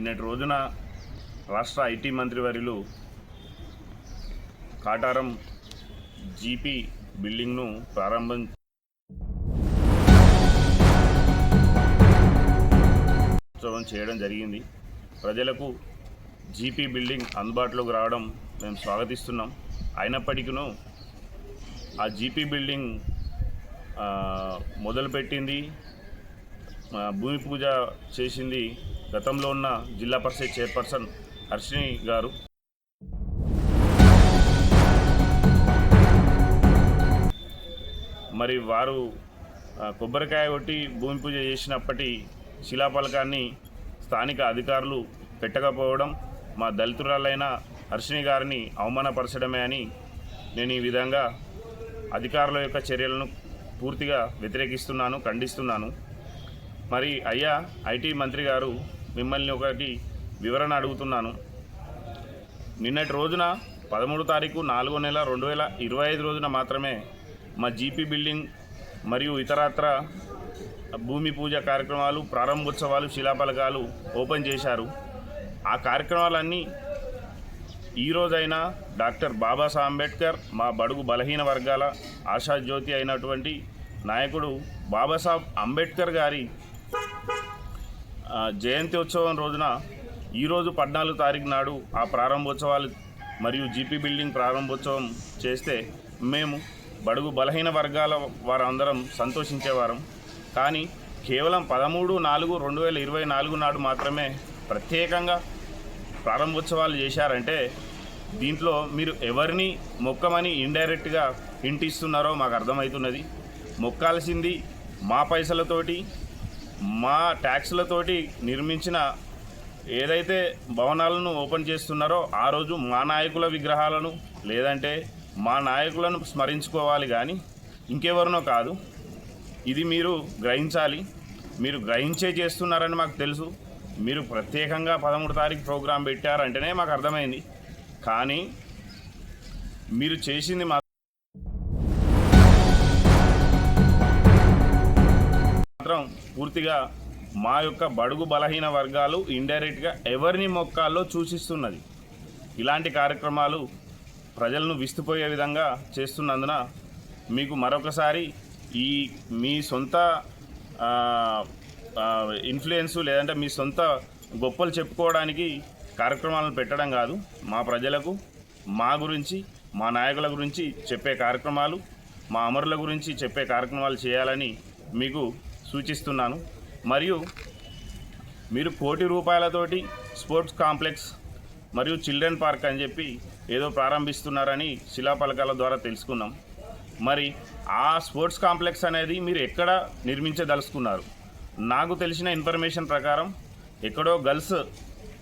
నిన్నటి రోజున రాష్ట్ర ఐటీ మంత్రివర్యులు కాటారం జీపీ బిల్డింగ్ను ప్రారంభం ఉత్సవం చేయడం జరిగింది. ప్రజలకు జీపీ బిల్డింగ్ అందుబాటులోకి రావడం మేము స్వాగతిస్తున్నాం. అయినప్పటికీను ఆ జీపీ బిల్డింగ్ మొదలుపెట్టింది భూమి పూజ చేసింది గతంలో ఉన్న జిల్లా పరిషత్ చైర్పర్సన్ హర్షిని గారు. మరి వారు కొబ్బరికాయ కొట్టి భూమి పూజ చేసినప్పటి శిలాఫలకాన్ని స్థానిక అధికారులు పెట్టకపోవడం మా దళితురాలైన హర్షిణి గారిని అవమానపరచడమే అని నేను ఈ విధంగా అధికారుల యొక్క చర్యలను పూర్తిగా వ్యతిరేకిస్తున్నాను ఖండిస్తున్నాను. మరి అయ్యా ఐటీ మంత్రి గారు మిమ్మల్ని ఒకటి వివరణ అడుగుతున్నాను. నిన్నటి రోజున పదమూడు తారీఖు నాలుగో నెల రెండు వేల ఇరవై ఐదు రోజున మాత్రమే మా జీపీ బిల్డింగ్ మరియు ఇతరత్ర భూమి పూజ కార్యక్రమాలు ప్రారంభోత్సవాలు శిలాఫలకాలు ఓపెన్ చేశారు. ఆ కార్యక్రమాలన్నీ ఈ డాక్టర్ బాబాసాహెబ్ అంబేద్కర్ మా బడుగు బలహీన వర్గాల ఆశాజ్యోతి అయినటువంటి నాయకుడు బాబాసాహెబ్ అంబేద్కర్ గారి జయంతి ఉత్సవం రోజున ఈరోజు పద్నాలుగు తారీఖు నాడు ఆ ప్రారంభోత్సవాలు మరియు జీపీ బిల్డింగ్ ప్రారంభోత్సవం చేస్తే మేము బడుగు బలహీన వర్గాల వారందరం సంతోషించేవారం. కానీ కేవలం పదమూడు నాలుగు రెండు వేల ఇరవై నాలుగు నాడు మాత్రమే ప్రత్యేకంగా ప్రారంభోత్సవాలు చేశారంటే దీంట్లో మీరు ఎవరిని మొక్కమని ఇండైరెక్ట్గా ఇంటిస్తున్నారో మాకు అర్థమవుతున్నది. మొక్కాల్సింది మా పైసలతోటి మా ట్యాక్స్లతోటి నిర్మించిన ఏదైతే భవనాలను ఓపెన్ చేస్తున్నారో ఆ రోజు మా నాయకుల విగ్రహాలను లేదంటే మా నాయకులను స్మరించుకోవాలి కానీ ఇంకెవరినో కాదు. ఇది మీరు గ్రహించాలి. మీరు గ్రహించే చేస్తున్నారని మాకు తెలుసు. మీరు ప్రత్యేకంగా పదమూడు తారీఖు ప్రోగ్రాం పెట్టారంటేనే మాకు అర్థమైంది. కానీ మీరు చేసింది మాత్రం పూర్తిగా మా యొక్క బడుగు బలహీన వర్గాలు ఇండైరెక్ట్గా ఎవరిని మొక్కాల్లో సూచిస్తున్నది ఇలాంటి కార్యక్రమాలు ప్రజలను విస్తుపోయే విధంగా చేస్తున్నందున మీకు మరొకసారి ఈ మీ సొంత ఇన్ఫ్లుయెన్సు ఇన్ఫ్లుయెన్స్ లేదంటే మీ సొంత గొప్పలు చెప్పుకోవడానికి కార్యక్రమాలను పెట్టడం కాదు. మా ప్రజలకు మా గురించి మా నాయకుల గురించి చెప్పే కార్యక్రమాలు మా అమరుల గురించి చెప్పే కార్యక్రమాలు చేయాలని మీకు సూచిస్తున్నాను. మరియు మీరు కోటి రూపాయలతోటి స్పోర్ట్స్ కాంప్లెక్స్ మరియు చిల్డ్రన్ పార్క్ అని చెప్పి ఏదో ప్రారంభిస్తున్నారని శిలాపలకాల ద్వారా తెలుసుకున్నాం. మరి ఆ స్పోర్ట్స్ కాంప్లెక్స్ అనేది మీరు ఎక్కడ నిర్మించదలుచుకున్నారు? నాకు తెలిసిన ఇన్ఫర్మేషన్ ప్రకారం ఎక్కడో గర్ల్స్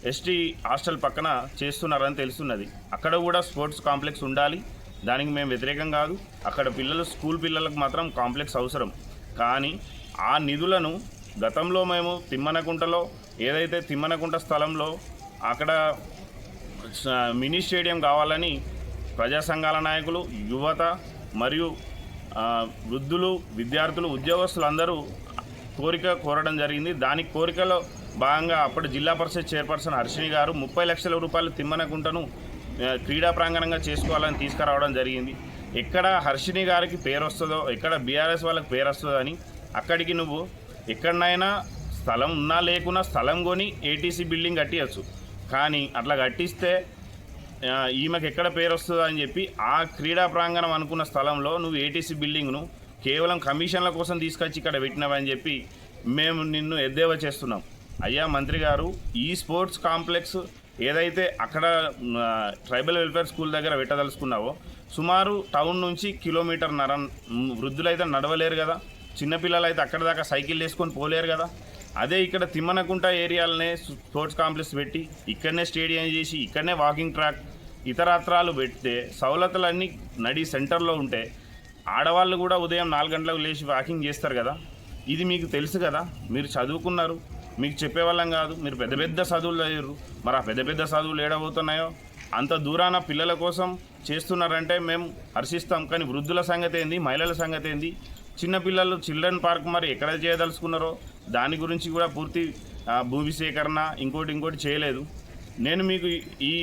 ఎస్టీ హాస్టల్ పక్కన చేస్తున్నారని తెలుస్తున్నది. అక్కడ కూడా స్పోర్ట్స్ కాంప్లెక్స్ ఉండాలి. దానికి మేము వ్యతిరేకం కాదు. అక్కడ పిల్లలు స్కూల్ పిల్లలకు మాత్రం కాంప్లెక్స్ అవసరం. కానీ ఆ నిధులను గతంలో మేము తిమ్మనకుంటలో ఏదైతే తిమ్మనకుంట స్థలంలో అక్కడ మినీ స్టేడియం కావాలని ప్రజా సంఘాల నాయకులు యువత మరియు వృద్ధులు విద్యార్థులు ఉద్యోగస్తులు అందరూ కోరిక కోరడం జరిగింది. దాని కోరికలో భాగంగా అప్పటి జిల్లా పరిషత్ చైర్పర్సన్ హర్షిణి గారు ముప్పై లక్షల రూపాయలు తిమ్మనకుంటను క్రీడా ప్రాంగణంగా చేసుకోవాలని తీసుకురావడం జరిగింది. ఎక్కడ హర్షిణి గారికి పేరు వస్తుందో ఎక్కడ బీఆర్ఎస్ వాళ్ళకి పేరు వస్తుందో అని అక్కడికి నువ్వు ఎక్కడనైనా స్థలం ఉన్నా లేకున్నా స్థలం కొని ఏటీసీ బిల్డింగ్ కట్టియచ్చు. కానీ అట్లా కట్టిస్తే ఈమెకు ఎక్కడ పేరు వస్తుందో అని చెప్పి ఆ క్రీడా ప్రాంగణం అనుకున్న స్థలంలో నువ్వు ఏటీసీ బిల్డింగ్ను కేవలం కమిషన్ల కోసం తీసుకొచ్చి ఇక్కడ పెట్టినావని చెప్పి మేము నిన్ను ఎద్దేవా చేస్తున్నాం. అయ్యా మంత్రి గారు ఈ స్పోర్ట్స్ కాంప్లెక్స్ ఏదైతే అక్కడ ట్రైబల్ వెల్ఫేర్ స్కూల్ దగ్గర పెట్టదలుచుకున్నావో సుమారు టౌన్ నుంచి కిలోమీటర్ నర వృద్ధులైతే నడవలేరు కదా. చిన్నపిల్లలు అయితే అక్కడ దాకా సైకిల్ వేసుకొని పోలేరు కదా. అదే ఇక్కడ తిమ్మనకుంట ఏరియాలనే స్పోర్ట్స్ కాంప్లెక్స్ పెట్టి ఇక్కడనే స్టేడియం చేసి ఇక్కడనే వాకింగ్ ట్రాక్ ఇతరత్రాలు పెడితే సవలతలన్నీ నడి సెంటర్లో ఉంటే ఆడవాళ్ళు కూడా ఉదయం నాలుగు గంటలకు లేచి వాకింగ్ చేస్తారు కదా. ఇది మీకు తెలుసు కదా మీరు చదువుకున్నారు మీకు చెప్పేవాళ్ళం కాదు మీరు పెద్ద పెద్ద చదువులు చదివారు మరి ఆ పెద్ద పెద్ద చదువులు ఏడబోతున్నాయో? అంత దూరాన పిల్లల కోసం చేస్తున్నారంటే మేము హర్షిస్తాం. కానీ వృద్ధుల సంగతి ఏంది మహిళల సంగతి ఏంది? చిన్నపిల్లలు చిల్డ్రన్ పార్క్ మరి ఎక్కడ చేయదలుచుకున్నారో దాని గురించి కూడా పూర్తి భూమి సేకరణ ఇంకోటి ఇంకోటి చేయలేదు. నేను మీకు ఈ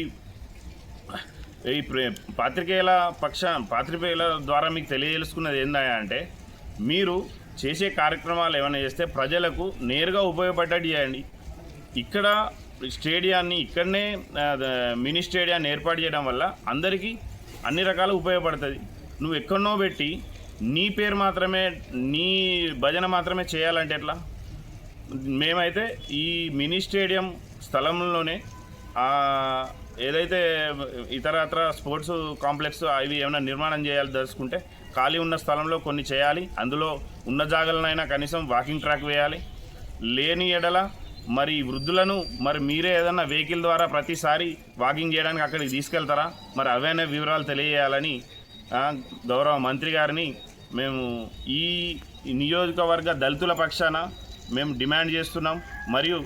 ఈ పాత్రికేయుల పక్ష పాత్రికేయుల ద్వారా మీకు తెలియజేసుకున్నది ఏందా అంటే మీరు చేసే కార్యక్రమాలు ఏమైనా చేస్తే ప్రజలకు నేరుగా ఉపయోగపడ్డట్టు చేయండి. ఇక్కడ స్టేడియాన్ని ఇక్కడనే మినీ స్టేడియాన్ని ఏర్పాటు చేయడం వల్ల అందరికీ అన్ని రకాలు ఉపయోగపడుతుంది. నువ్వు ఎక్కడనో పెట్టి నీ పేరు మాత్రమే నీ భజన మాత్రమే చేయాలంటే ఎట్లా? మేమైతే ఈ మినీ స్టేడియం స్థలంలోనే ఏదైతే ఇతరత్ర స్పోర్ట్స్ కాంప్లెక్స్ అవి ఏమైనా నిర్మాణం చేయాలి దలుచుకుంటే ఖాళీ ఉన్న స్థలంలో కొన్ని చేయాలి. అందులో ఉన్న జాగాలనైనా కనీసం వాకింగ్ ట్రాక్ వేయాలి. లేని ఎడల మరి వృద్ధులను మరి మీరే ఏదన్నా వెహికల్ ద్వారా ప్రతిసారి వాకింగ్ చేయడానికి అక్కడికి తీసుకెళ్తారా? మరి అవైన వివరాలు తెలియజేయాలని గౌరవ మంత్రి గారిని మేము ఈ నియోజకవర్గ దళితుల పక్షాన మేము డిమాండ్ చేస్తున్నాం. మరియు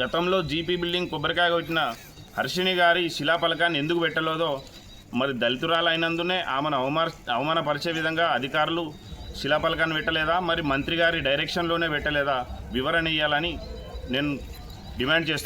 గతంలో జీపీ బిల్డింగ్ కొబ్బరికాయ కొట్టిన హర్షిణి గారి శిలాఫలకాన్ని ఎందుకు పెట్టలేదో మరి దళితురాలైనందునే ఆమెను అవమాన అవమానపరిచే విధంగా అధికారులు శిలాఫలకాన్ని పెట్టలేదా? మరి మంత్రి గారి డైరెక్షన్లోనే పెట్టలేదా? వివరణ ఇవ్వాలని నేను డిమాండ్ చేస్తున్నాను.